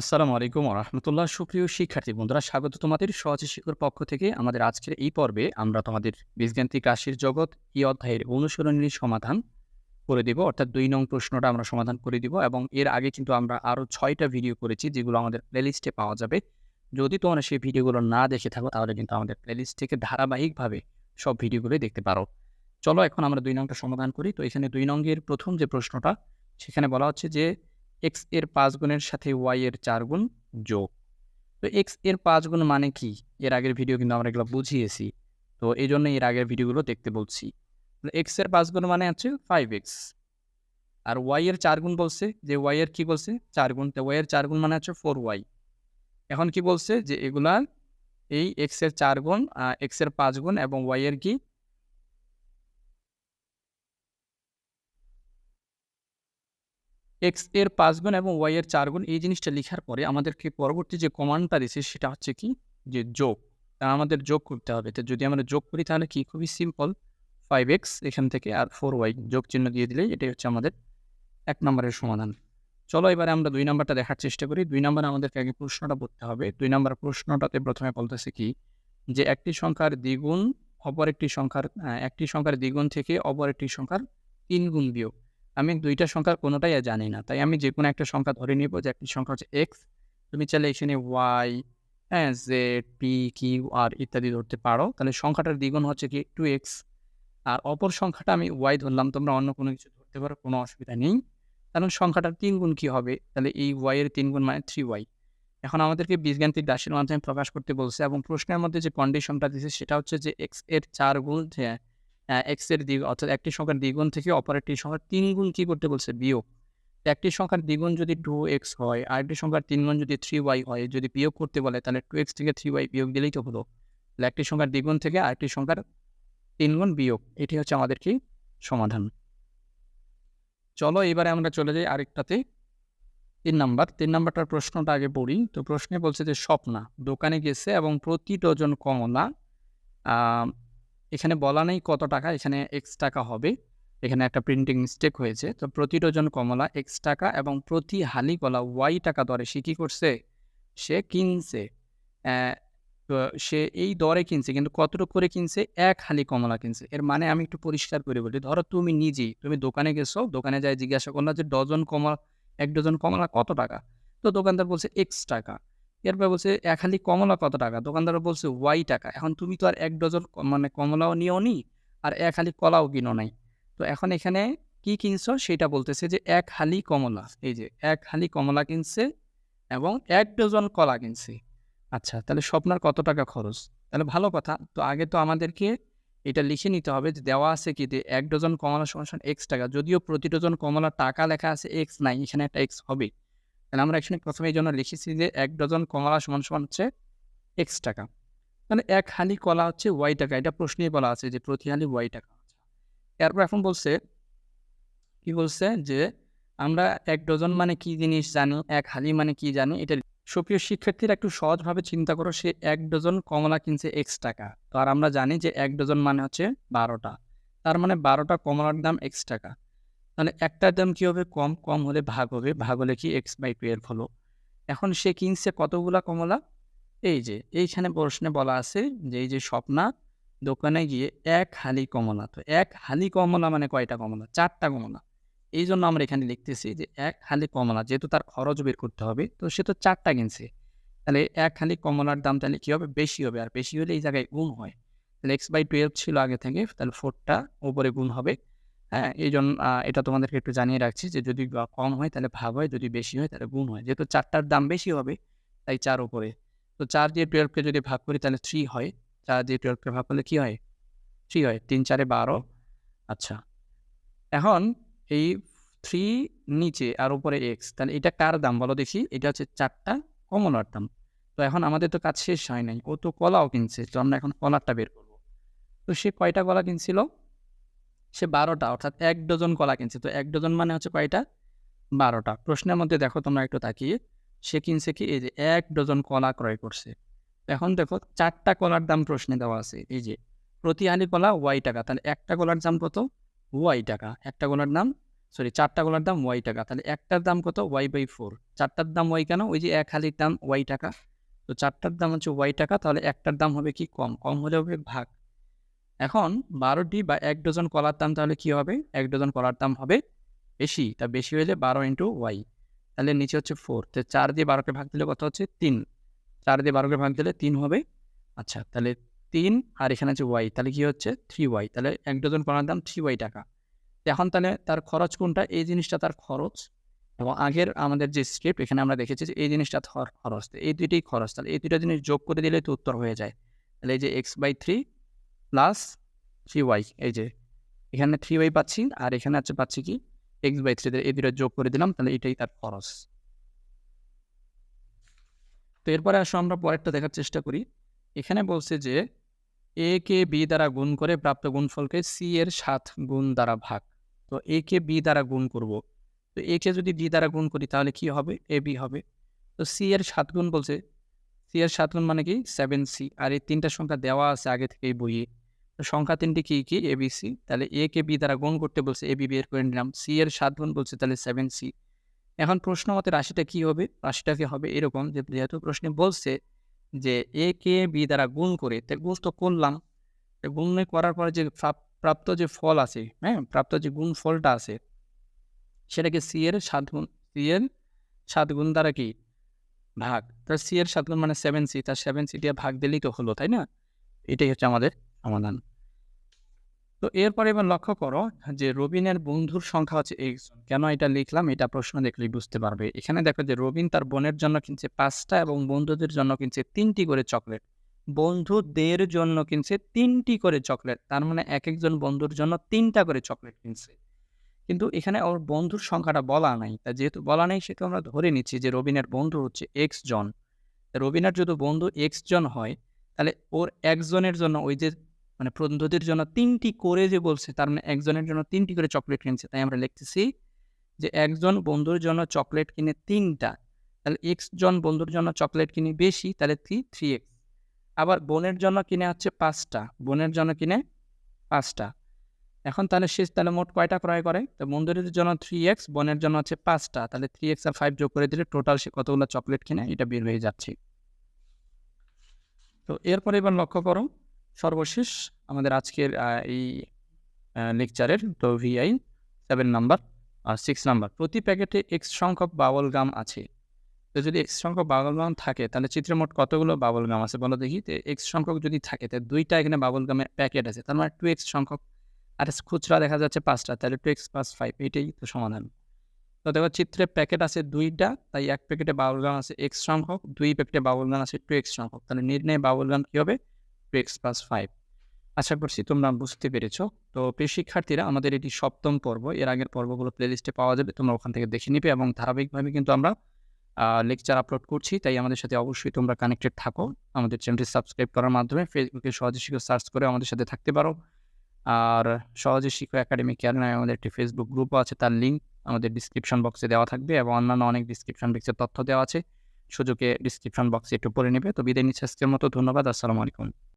আসসালামু আলাইকুম রহমতুল্লাহ। সুপ্রিয় শিক্ষার্থী বন্ধুরা, স্বাগত তোমাদের সহজে শিক্ষার পক্ষ থেকে। আমাদের আজকের এই পর্বে আমরা তোমাদের বীজগান্তিক রাশির জগৎ এই অধ্যায়ের অনুশীলনীর সমাধান করে দিব। অর্থাৎ দুই নং প্রশ্নটা আমরা সমাধান করে দিব এবং এর আগে কিন্তু আমরা আরও ছয়টা ভিডিও করেছি যেগুলো আমাদের প্লেলিস্টে পাওয়া যাবে। যদি তোমরা সেই ভিডিওগুলো না দেখে থাকো, তাহলে কিন্তু আমাদের প্লেলিস্ট থেকে ধারাবাহিকভাবে সব ভিডিওগুলোই দেখতে পারো। চলো এখন আমরা দুই নংটা সমাধান করি। তো এখানে দুই নঙ্গের প্রথম যে প্রশ্নটা, সেখানে বলা হচ্ছে যে এক্সের পাঁচ গুণের সাথে ওয়াই এর চার গুণ যোগ। তো এক্সের পাঁচ গুণ মানে কি? এর আগের ভিডিও কিন্তু আমরা এগুলো বুঝিয়েছি। তো এই জন্য এর আগের ভিডিওগুলো দেখতে বলছি। এক্সের পাঁচ গুণ মানে হচ্ছে ফাইভ এক্স আর ওয়াই এর চার গুণ বলছে যে ওয়াই এর কি বলছে? চার গুণ। তো ওয়াই এর চার গুণ মানে হচ্ছে ফোর ওয়াই এখন কি বলছে? যে এগুলা এই এক্সের চার গুণ এক্সের পাঁচ গুণ এবং ওয়াই এর কি? এক্সের পাঁচ গুণ এবং ওয়াই এর চার গুণ, এই জিনিসটা লেখার পরে আমাদেরকে পরবর্তী যে কমান্ডটা দিচ্ছে সেটা হচ্ছে কি? যে যোগ। আমাদের যোগ করতে হবে। তো যদি আমরা যোগ করি তাহলে কি? খুবই সিম্পল ফাইভ এক্স এখান থেকে আর ফোর ওয়াই যোগ চিহ্ন দিয়ে দিলেই এটাই হচ্ছে আমাদের এক নম্বরের সমাধান। চলো এবারে আমরা দুই নম্বরটা দেখার চেষ্টা করি। দুই নম্বরে আমাদেরকে আগে প্রশ্নটা পড়তে হবে। দুই নম্বর প্রশ্নটাতে প্রথমে বলতেছে কি? যে একটি সংখ্যার দ্বিগুণ অপর একটি সংখ্যার একটি সংখ্যার দ্বিগুণ থেকে অপর একটি সংখ্যার তিন গুণ বিয়োগ। আমি দুইটা সংখ্যার কোনোটাই জানি না। তাই আমি যে কোনো একটা সংখ্যা ধরে নিব যে একটি সংখ্যা হচ্ছে এক্স তুমি চাইলে এখানে ওয়াই হ্যাঁ জেড পি কিউ আর ইত্যাদি ধরতে পারো। তাহলে সংখ্যাটার দ্বিগুণ হচ্ছে কি টু এক্স আর অপর সংখ্যাটা আমি ওয়াই ধরলাম, তোমরা অন্য কোনো কিছু ধরতে পারো, কোনো অসুবিধা নেই। কারণ সংখ্যাটার তিন গুণ কী হবে? তাহলে এই ওয়াইয়ের তিন গুণ মানে থ্রি ওয়াই এখন আমাদেরকে বীজগান্তিক রাশির মাধ্যমে প্রকাশ করতে বলছে এবং প্রশ্নের মধ্যে যে কন্ডিশনটা দিয়েছে সেটা হচ্ছে যে এক্সের চার গুণ এক্সের দ্বিগুণ অর্থাৎ একটি সংখ্যার দ্বিগুণ থেকে অপর একটি সংখ্যার তিন গুণ কী করতে বলছে বিয়োগ। একটি সংখ্যার দ্বিগুণ যদি টু এক্স হয়, আর একটি সংখ্যার তিন গুণ যদি থ্রি ওয়াই হয়, যদি বিয়োগ করতে বলে, তাহলে টু এক্স থেকে থ্রি ওয়াই বিয়োগ দিলেই তো হলো। তাহলে একটি সংখ্যার দ্বিগুণ থেকে আরেকটি সংখ্যার তিন গুণ বিয়োগ, এটি হচ্ছে আমাদের কি? সমাধান। চলো এবারে আমরা চলে যাই আরেকটাতে। তিন নাম্বার, তিন নাম্বারটার প্রশ্নটা আগে পড়ি। তো প্রশ্নে বলছে যে স্বপ্না, দোকানে গেছে এবং প্রতি ডজন কমলা এখানে বলা নেই কত টাকা, এখানে এক্স টাকা হবে। এখানে একটা প্রিন্টিং মিস্টেক হয়েছে। তো প্রতি ডজন কমলা এক্স টাকা এবং প্রতি হালি কলা ওয়াই টাকা দরে। সে কী করছে? সে কিনছে। সে এই দরে কিনছে, কিন্তু কতটুকু করে কিনছে? এক হালি কমলা কিনছে। এর মানে আমি একটু পরিষ্কার করে বলি। ধরো তুমি নিজেই, তুমি দোকানে গেছো, দোকানে যাই জিজ্ঞাসা করলা যে, ডজন কমলা, এক ডজন কমলা কত টাকা? তো দোকানদার বলছে এক্স টাকা। এরপর বলছে, এক হালি কমলা কত টাকা? দোকানদার বলছে, ওয়াই টাকা। এখন তুমি তো আর এক ডজন মানে কমলাও নিও নি, আর এক হালি কলাও কিনো নাই। তো এখন এখানে কি কিনছো? সেটা বলতেছে যে, এক হালি কমলা। এই যে, এক হালি কমলা কিনছে এবং এক ডজন কলা কিনছে। আচ্ছা তাহলে স্বপ্নার কত টাকা খরচ? তাহলে ভালো কথা, তো আগে তো আমাদেরকে এটা লিখে নিতে হবে যে, দেওয়া আছে কি যে, এক ডজন কমলা সমান এক্স টাকা। যদিও প্রতি ডজন কমলা টাকা লেখা আছে এক্স নাই, এখানে একটা এক্স হবে। তাহলে আমরা এখানে প্রথমে এই জন্য লিখেছি যে এক ডজন কমলা সমান সমান হচ্ছে এক্স টাকা। মানে এক হালি কলা হচ্ছে ওয়াই টাকা। এটা প্রশ্নেই বলা আছে যে প্রতি হালি ওয়াই টাকা। এরপর এখন বলছে, কি বলছে যে আমরা এক ডজন মানে কি জিনিস জানি, এক হালি মানে কি জানি, এটা সুপ্রিয় শিক্ষার্থীরা একটু সহজভাবে চিন্তা করো, সে এক ডজন কমলা কিনছে এক্স টাকা। তো আর আমরা জানি যে এক ডজন মানে হচ্ছে বারোটা। তার মানে বারোটা কমলার দাম এক্স টাকা। তাহলে একটার দাম কী হবে? কম কম হলে ভাগ হবে। ভাগ হলে কি? এক্স বাই টুয়েলভ হলো এখন সে কিনছে কতগুলা কমলা? এই যে, এইখানে প্রশ্নে বলা আছে যে, এই যে স্বপ্না, দোকানে গিয়ে এক হালি কমলা। তো এক হালি কমলা মানে কয়টা কমলা? চারটা কমলা। এই জন্য আমরা এখানে লিখতেছি যে, এক হালি কমলা, যেহেতু তার খরচ বের করতে হবে, তো সে তো চারটা কিনছে। তাহলে এক হালি কমলার দাম তাহলে কী হবে? বেশি হবে। আর বেশি হলে এই জায়গায় গুণ হয়। তাহলে এক্স বাই টুয়েলভ ছিল আগে থেকে, তাহলে ফোরটা ওপরে গুণ হবে। হ্যাঁ? এই জন্য এটা তোমাদেরকে একটু জানিয়ে রাখছি যে, যদি কম হয় তাহলে ভাগ হয়, যদি বেশি হয় তাহলে গুণ হয়। যেহেতু চারটার দাম বেশি হবে, তাই চার উপরে। তো চার দিয়ে টুয়েলভকে যদি ভাগ করি তাহলে থ্রি হয়। চার দিয়ে টুয়েলভকে ভাগ করলে কী হয়? থ্রি হয়। তিন, চারে বারো। আচ্ছা। এখন এই থ্রি নিচে আর উপরে এক্স তাহলে এটা কার দাম? বলো দেখি। এটা হচ্ছে চারটা কমলার দাম। তো এখন আমাদের তো কাজ শেষ হয় নাই। ও তো কলাও কিনছে। তো আমরা এখন কলারটা বের করব। তো সে কয়টা কলা কিনছিল? সে বারোটা, অর্থাৎ এক ডজন কলা কিনছে। তো এক ডজন মানে হচ্ছে কয়টা? বারোটা। প্রশ্নের মধ্যে দেখো তোমরা একটু তাকিয়ে। সে কিনছে কি? এই যে এক ডজন কলা ক্রয় করছে। এখন দেখো চারটা কলার দাম প্রশ্নে দেওয়া আছে। এই যে প্রতি হালি কলা ওয়াই টাকা। তাহলে একটা কলার দাম কত? ওয়াই টাকা। একটা কলার দাম সরি চারটা কলার দাম ওয়াই টাকা। তাহলে একটার দাম কত? Y by four. চারটার দাম ওয়াই কেন? ওই যে এক হালির দাম ওয়াই টাকা। তো চারটার দাম হচ্ছে ওয়াই টাকা। তাহলে একটার দাম হবে কি? কম। কম হলে হবে ভাগ। এখন বারোটি বা এক ডজন কলার দাম তাহলে কি হবে? এক ডজন কলার দাম হবে বেশি। তা বেশি হলে বারো ইন্টু ওয়াই। তাহলে নিচে হচ্ছে ফোর। তো চার দিয়ে বারোকে ভাগ দিলে কত হচ্ছে? তিন। চার দিয়ে বারোকে ভাগ দিলে তিন হবে। আচ্ছা তাহলে তিন আর এখানে আছে ওয়াই। তাহলে কি হচ্ছে? Three Y. তাহলে এক ডজন কলার দাম থ্রি ওয়াই টাকা। এখন তাহলে তার খরচ কোনটা? এই জিনিসটা তার খরচ। এবং আগের আমাদের যে স্ক্রিপ্ট এখানে আমরা দেখেছি যে এই জিনিসটা খরচ। এই দুইটাই খরচ। তাহলে এই দুইটা জিনিস যোগ করে দিলে তো উত্তর হয়ে যায়। তাহলে এই যে X by three plus three Y এই যে এখানে থ্রি ওয়াই পাচ্ছি, আর এখানে আছে পাচ্ছি কি? এক্স বাই থ্রি এই দুটো যোগ করে দিলাম, তাহলে এটাই তার খরচ। তো এরপরে আসো আমরা পরেরটা দেখার চেষ্টা করি। এখানে বলছে যে এ কে বি দ্বারা গুণ করে প্রাপ্ত গুণফলকে সি এর সাত গুণ দ্বারা ভাগ। তো এ কে বি দ্বারা গুণ করব। তো এ কে যদি বি দ্বারা গুণ করি, তাহলে কি হবে? এ বি হবে। তো সি এর সাত গুণ বলছে সি এর সাত গুণ মানে কি? সেভেন সি আর এই তিনটা সংখ্যা দেওয়া আছে আগে থেকে বইয়ে। তো সংখ্যা তিনটি কি কি? এ বি সি তাহলে এ কে বি দ্বারা গুণ করতে বলছে এ বি বের করে নিলাম। সি এর সাত গুণ বলছে তাহলে সেভেন সি এখন প্রশ্ন মতে রাশিটা কী হবে? রাশিটাকে হবে এরকম যে যেহেতু প্রশ্নে বলছে যে এ কে বি দ্বারা গুণ করে, তো গুণ তো করলাম। গুণ করার পরে যে প্রাপ্ত যে ফল আছে হ্যাঁ? প্রাপ্ত যে গুণ ফলটা আছে, সেটাকে সি এর সাত গুণ সি এর সাত গুণ দ্বারা কি? ভাগ। তার সি এর সাত মানে সেভেন সি তার সেভেন সি দিয়ে ভাগ দিলেই তো হলো, তাই না? এটাই হচ্ছে আমাদের সমাধান। তো এরপরে এবার লক্ষ্য করো যে রবিনের বন্ধুর সংখ্যা হচ্ছে এক্স কেন এটা লিখলাম? এটা প্রশ্ন দেখলেই বুঝতে পারবে। এখানে দেখো যে রবিন তার বোনের জন্য কিনছে পাঁচটা এবং বন্ধুদের জন্য কিনছে তিনটি করে চকলেট। বন্ধুদের জন্য কিনছে তিনটি করে চকলেট। তার মানে এক একজন বন্ধুর জন্য তিনটা করে চকলেট কিনছে। কিন্তু এখানে ওর বন্ধুর সংখ্যাটা বলা নাই। তা যেহেতু বলা নেই সেটা আমরা ধরে নিচ্ছি যে রবিনের বন্ধু হচ্ছে এক্স জন। রবিনার যদি বন্ধু এক্স জন হয়, তাহলে ওর একজনের জন্য ওই যে মানে বন্ধুদের জন্য তিনটি করে যে বলছে, তার মানে একজনের জন্য তিনটি করে চকলেট কিনছে। তাই আমরা লিখতেছি যে একজন বন্ধুর জন্য চকলেট কিনে তিনটা, তাহলে এক্স জন বন্ধুর জন্য চকলেট কিনে বেশি, তাহলে থ্রি থ্রি এক্স আবার বোনের জন্য কিনে হচ্ছে পাঁচটা, বোনের জন্য কিনে পাঁচটা। এখন তাহলে শেষ তাহলে মোট কয়টা ক্রয় করে? তো বন্ধুদের জন্য থ্রি এক্স বোনের জন্য হচ্ছে পাঁচটা। তাহলে থ্রি এক্স আর ফাইভ যোগ করে দিলে টোটাল সে কতগুলো চকলেট কিনে? এটা বের হয়ে যাচ্ছে। তো এরপরে এবার লক্ষ্য করো। সর্বশেষ আমাদের আজকের এই লেকচারের তো ভিআই সেভেন নাম্বার আর সিক্স নাম্বার প্রতি প্যাকেটে এক্স সংখ্যক বাবল গাম আছে। তো যদি এক্স সংখ্যক বাবল গাম থাকে, তাহলে চিত্রে মোট কতগুলো বাবল গাম আছে? বলো দেখি। তো এক্স সংখ্যক যদি থাকে তাহলে দুইটা এখানে বাবল গামের প্যাকেট আছে। তার মানে টু এক্স সংখ্যক আর খুচরা দেখা যাচ্ছে পাঁচটা, তাহলে টু এক্স প্লাস ফাইভ এটাই তো সমাধান। তো দেখো চিত্রে প্যাকেট আছে দুইটা, তাই এক প্যাকেটে বাবল গান আছে এক্স সংখ্যক দুই প্যাকেটে বাবল গান আছে টু এক্স সংখ্যক তাহলে নির্ণয় বাবল গান কী হবে? টু এক্স প্লাস ফাইভ আশা করছি তোমরা বুঝতে পেরেছ। তো প্রিয় শিক্ষার্থীরা, আমাদের এটি সপ্তম পর্ব, এর আগের পর্বগুলো প্লেলিস্টে পাওয়া যাবে, তোমরা ওখান থেকে দেখে নিবে এবং ধারাবাহিকভাবে কিন্তু আমরা লেকচার আপলোড করছি, তাই আমাদের সাথে অবশ্যই তোমরা কানেক্টেড থাকো। আমাদের চ্যানেলটি সাবস্ক্রাইব করার মাধ্যমে ফেসবুকে সহজে শিখো সার্চ করে আমাদের সাথে থাকতে পারো। আর সহজে শিখো একাডেমি কেয়ার নামে আমাদের একটি ফেসবুক গ্রুপও আছে, তার লিঙ্ক আমাদের ডিসক্রিপশন বক্সে দেওয়া থাকবে এবং অন্যান্য অনেক ডিসক্রিপশন বক্সে তথ্য দেওয়া আছে। সুযোগে ডিসক্রিপশন বক্সে একটু পড়ে নেবে। তো বিদায় নিচ্ছে আজকের মতো, ধন্যবাদ, আসসালামু আলাইকুম।